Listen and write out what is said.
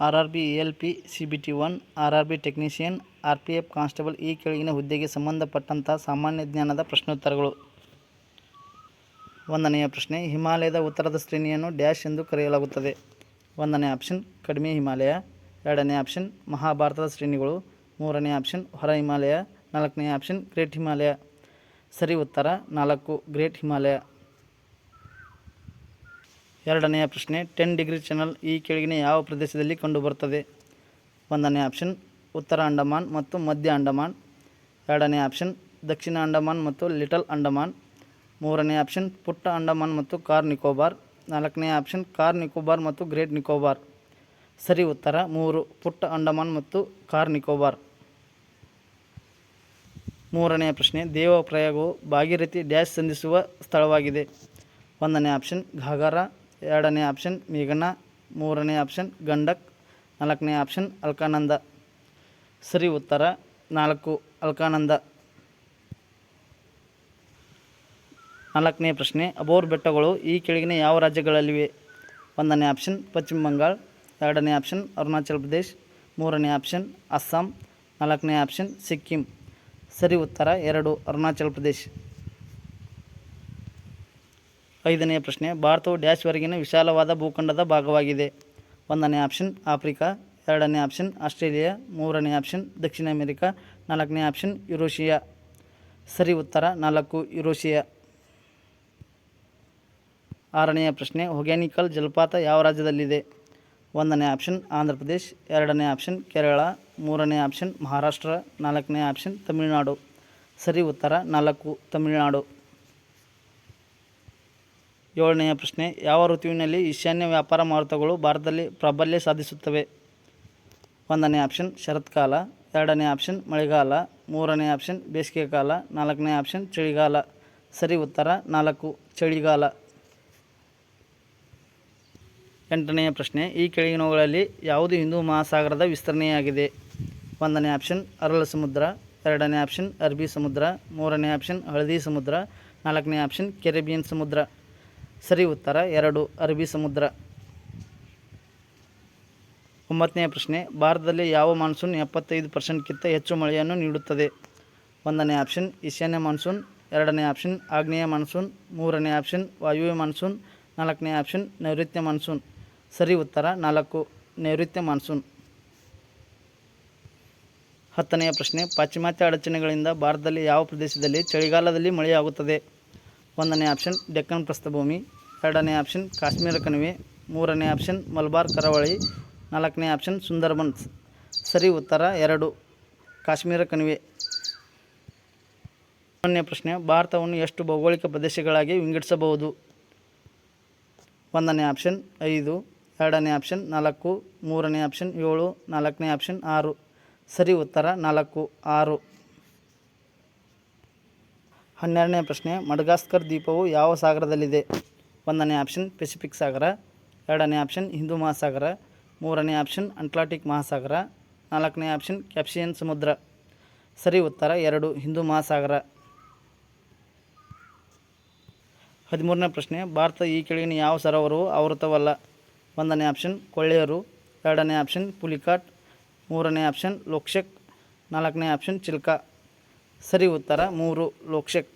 R R B L P, C B T one R R B technician, R P F constable ಈ ಕೆಳಗಿನ ಹುದ್ದೆಗೆ ಸಂಬಂಧಪಟ್ಟಂತಹ ಸಾಮಾನ್ಯ ಜ್ಞಾನದ ಪ್ರಶ್ನೋತ್ತರಗಳು. ಒಂದನೆಯ ಪ್ರಶ್ನೆ, ಹಿಮಾಲಯದ ಉತ್ತರದ ಶ್ರೇಣಿಯನ್ನು ಡ್ಯಾಶ್ ಎಂದು ಕರೆಯಲಾಗುತ್ತದೆ. ಒಂದನೇ ಆಪ್ಷನ್, ಕಡಿಮೆ ಹಿಮಾಲಯ. ಎರಡನೇ ಆಪ್ಷನ್, ಮಹಾಭಾರತದ ಶ್ರೇಣಿಗಳು. ಮೂರನೇ ಆಪ್ಷನ್, ಹೊರ ಹಿಮಾಲಯ. ನಾಲ್ಕನೇ ಆಪ್ಷನ್, ಗ್ರೇಟ್ ಹಿಮಾಲಯ. ಸರಿ, ಉತ್ತರ ನಾಲ್ಕು, ಗ್ರೇಟ್ ಹಿಮಾಲಯ. ಎರಡನೆಯ ಪ್ರಶ್ನೆ ಟೆನ್ ಡಿಗ್ರಿ ಚಾನಲ್ ಈ ಕೆಳಗಿನ ಯಾವ ಪ್ರದೇಶದಲ್ಲಿ ಕಂಡುಬರುತ್ತದೆ? ಒಂದನೇ ಆಪ್ಷನ್ ಉತ್ತರ ಅಂಡಮಾನ್ ಮತ್ತು ಮಧ್ಯ ಅಂಡಮಾನ್. ಎರಡನೇ ಆಪ್ಷನ್ ದಕ್ಷಿಣ ಅಂಡಮಾನ್ ಮತ್ತು ಲಿಟಲ್ ಅಂಡಮಾನ್. ಮೂರನೇ ಆಪ್ಷನ್ ಪುಟ್ಟ ಅಂಡಮಾನ್ ಮತ್ತು ಕಾರ್ ನಿಕೋಬಾರ್. ನಾಲ್ಕನೇ ಆಪ್ಷನ್ ಕಾರ್ ನಿಕೋಬಾರ್ ಮತ್ತು ಗ್ರೇಟ್ ನಿಕೋಬಾರ್. ಸರಿ ಉತ್ತರ, ಮೂರು, ಪುಟ್ಟ ಅಂಡಮಾನ್ ಮತ್ತು ಕಾರ್ ನಿಕೋಬಾರ್. ಮೂರನೆಯ ಪ್ರಶ್ನೆ ದೇವ ಪ್ರಯೋಗವು ಭಾಗೀರಥಿ ಡ್ಯಾಶ್ ಸಂಧಿಸುವ ಸ್ಥಳವಾಗಿದೆ. ಒಂದನೇ ಆಪ್ಷನ್ ಘಾಗರ ಎರಡನೇ ಆಪ್ಷನ್ ಮೇಘನಾ ಮೂರನೇ ಆಪ್ಷನ್ ಗಂಡಕ್, ನಾಲ್ಕನೇ ಆಪ್ಷನ್ ಅಲ್ಕಾನಂದ. ಸರಿ ಉತ್ತರ ನಾಲ್ಕು ಅಲ್ಕಾನಂದ. ನಾಲ್ಕನೇ ಪ್ರಶ್ನೆ, ಅಬೋರ್ ಬೆಟ್ಟಗಳು ಈ ಕೆಳಗಿನ ಯಾವ ರಾಜ್ಯಗಳಲ್ಲಿವೆ? ಒಂದನೇ ಆಪ್ಷನ್ ಪಶ್ಚಿಮ ಬಂಗಾಳ, ಎರಡನೇ ಆಪ್ಷನ್ ಅರುಣಾಚಲ ಪ್ರದೇಶ್, ಮೂರನೇ ಆಪ್ಷನ್ ಅಸ್ಸಾಂ, ನಾಲ್ಕನೇ ಆಪ್ಷನ್ ಸಿಕ್ಕಿಂ. ಸರಿ ಉತ್ತರ ಎರಡು ಅರುಣಾಚಲ ಪ್ರದೇಶ್. ಐದನೆಯ ಪ್ರಶ್ನೆ, ಭಾರತವು ಡ್ಯಾಶ್ ವರೆಗಿನ ವಿಶಾಲವಾದ ಭೂಖಂಡದ ಭಾಗವಾಗಿದೆ. ಒಂದನೇ ಆಪ್ಷನ್, ಆಫ್ರಿಕಾ. ಎರಡನೇ ಆಪ್ಷನ್, ಆಸ್ಟ್ರೇಲಿಯಾ. ಮೂರನೇ ಆಪ್ಷನ್, ದಕ್ಷಿಣ ಅಮೆರಿಕಾ. ನಾಲ್ಕನೇ ಆಪ್ಷನ್, ಯುರೋಷಿಯಾ. ಸರಿ, ಉತ್ತರ ನಾಲ್ಕು, ಯುರೋಷಿಯಾ. ಆರನೆಯ ಪ್ರಶ್ನೆ ಹೊಗ್ಯಾನಿಕಲ್ ಜಲಪಾತ ಯಾವ ರಾಜ್ಯದಲ್ಲಿದೆ? ಒಂದನೇ ಆಪ್ಷನ್, ಆಂಧ್ರ ಪ್ರದೇಶ್. ಎರಡನೇ ಆಪ್ಷನ್, ಕೇರಳ. ಮೂರನೇ ಆಪ್ಷನ್, ಮಹಾರಾಷ್ಟ್ರ. ನಾಲ್ಕನೇ ಆಪ್ಷನ್, ತಮಿಳುನಾಡು. ಸರಿ, ಉತ್ತರ ನಾಲ್ಕು, ತಮಿಳುನಾಡು. ಏಳನೆಯ ಪ್ರಶ್ನೆ, ಯಾವ ಋತುವಿನಲ್ಲಿ ಈಶಾನ್ಯ ವ್ಯಾಪಾರ ಮಾರುತಗಳು ಭಾರತದಲ್ಲಿ ಪ್ರಾಬಲ್ಯ ಸಾಧಿಸುತ್ತವೆ? ಒಂದನೇ ಆಪ್ಷನ್, ಶರತ್ಕಾಲ. ಎರಡನೇ ಆಪ್ಷನ್, ಮಳೆಗಾಲ. ಮೂರನೇ ಆಪ್ಷನ್ ಬೇಸಿಗೆಕಾಲ ನಾಲ್ಕನೇ ಆಪ್ಷನ್, ಚಳಿಗಾಲ. ಸರಿ ಉತ್ತರ, ನಾಲ್ಕು, ಚಳಿಗಾಲ. ಎಂಟನೆಯ ಪ್ರಶ್ನೆ, ಈ ಕೆಳಗಿನವುಗಳಲ್ಲಿ ಯಾವುದು ಹಿಂದೂ ಮಹಾಸಾಗರದ ವಿಸ್ತರಣೆಯಾಗಿದೆ? ಒಂದನೇ ಆಪ್ಷನ್, ಅರಳ ಸಮುದ್ರ. ಎರಡನೇ ಆಪ್ಷನ್, ಅರಬ್ಬಿ ಸಮುದ್ರ. ಮೂರನೇ ಆಪ್ಷನ್, ಹಳದಿ ಸಮುದ್ರ. ನಾಲ್ಕನೇ ಆಪ್ಷನ್, ಕೆರೆಬಿಯನ್ ಸಮುದ್ರ. ಸರಿ ಉತ್ತರ, ಎರಡು, ಅರಬ್ಬಿ ಸಮುದ್ರ. ಒಂಬತ್ತನೆಯ ಪ್ರಶ್ನೆ, ಭಾರತದಲ್ಲಿ ಯಾವ ಮಾನ್ಸೂನ್ ಎಪ್ಪತ್ತೈದು ಪರ್ಸೆಂಟ್ಗಿಂತ ಹೆಚ್ಚು ಮಳೆಯನ್ನು ನೀಡುತ್ತದೆ? ಒಂದನೇ ಆಪ್ಷನ್, ಈಶಾನ್ಯ ಮಾನ್ಸೂನ್. ಎರಡನೇ ಆಪ್ಷನ್, ಆಗ್ನೇಯ ಮಾನ್ಸೂನ್. ಮೂರನೇ ಆಪ್ಷನ್, ವಾಯುವ್ಯ ಮಾನ್ಸೂನ್. ನಾಲ್ಕನೇ ಆಪ್ಷನ್, ನೈಋತ್ಯ ಮಾನ್ಸೂನ್. ಸರಿ ಉತ್ತರ, ನಾಲ್ಕು, ನೈಋತ್ಯ ಮಾನ್ಸೂನ್. ಹತ್ತನೆಯ ಪ್ರಶ್ನೆ, ಪಾಶ್ಚಿಮಾತ್ಯ ಅಡಚಣೆಗಳಿಂದ ಭಾರತದಲ್ಲಿ ಯಾವ ಪ್ರದೇಶದಲ್ಲಿ ಚಳಿಗಾಲದಲ್ಲಿ ಮಳೆಯಾಗುತ್ತದೆ? ಒಂದನೇ ಆಪ್ಷನ್ ಡೆಕ್ಕನ್ ಪ್ರಸ್ಥಭೂಮಿ, ಎರಡನೇ ಆಪ್ಷನ್ ಕಾಶ್ಮೀರ ಕಣಿವೆ, ಮೂರನೇ ಆಪ್ಷನ್ ಮಲಬಾರ್ ಕರಾವಳಿ, ನಾಲ್ಕನೇ ಆಪ್ಷನ್ ಸುಂದರ್ಬನ್ಸ್ ಸರಿ, ಉತ್ತರ ಎರಡು, ಕಾಶ್ಮೀರ ಕಣಿವೆ. ಮೂರನೇ ಪ್ರಶ್ನೆ, ಭಾರತವನ್ನು ಎಷ್ಟು ಭೌಗೋಳಿಕ ಪ್ರದೇಶಗಳಾಗಿ ವಿಂಗಡಿಸಬಹುದು? ಒಂದನೇ ಆಪ್ಷನ್ ಐದು, ಎರಡನೇ ಆಪ್ಷನ್ ನಾಲ್ಕು, ಮೂರನೇ ಆಪ್ಷನ್ ಏಳು, ನಾಲ್ಕನೇ ಆಪ್ಷನ್ ಆರು. ಸರಿ, ಉತ್ತರ ನಾಲ್ಕು, ಆರು. ಹನ್ನೆರಡನೇ ಪ್ರಶ್ನೆ, ಮಡಗಾಸ್ಕರ್ ದ್ವೀಪವು ಯಾವ ಸಾಗರದಲ್ಲಿದೆ? ಒಂದನೇ ಆಪ್ಷನ್, ಪೆಸಿಫಿಕ್ ಸಾಗರ. ಎರಡನೇ ಆಪ್ಷನ್, ಹಿಂದೂ ಮಹಾಸಾಗರ. ಮೂರನೇ ಆಪ್ಷನ್, ಅಟ್ಲಾಂಟಿಕ್ ಮಹಾಸಾಗರ. ನಾಲ್ಕನೇ ಆಪ್ಷನ್ ಕ್ಯಾಪ್ಷಿಯನ್ ಸಮುದ್ರ. ಸರಿ, ಉತ್ತರ ಎರಡು, ಹಿಂದೂ ಮಹಾಸಾಗರ. ಹದಿಮೂರನೇ ಪ್ರಶ್ನೆ ಭಾರತ ಈ ಕೆಳಗಿನ ಯಾವ ಸರೋವರವು ಆವೃತವಲ್ಲ? ಒಂದನೇ ಆಪ್ಷನ್, ಕೊಳ್ಳೇರು. ಎರಡನೇ ಆಪ್ಷನ್, ಪುಲಿಕಾಟ್. ಮೂರನೇ ಆಪ್ಷನ್, ಲೋಕ್ಷಕ್. ನಾಲ್ಕನೇ ಆಪ್ಷನ್, ಚಿಲ್ಕಾ. ಸರಿ ಉತ್ತರ ಮೂರು ಲೋಕ್ಷಕ್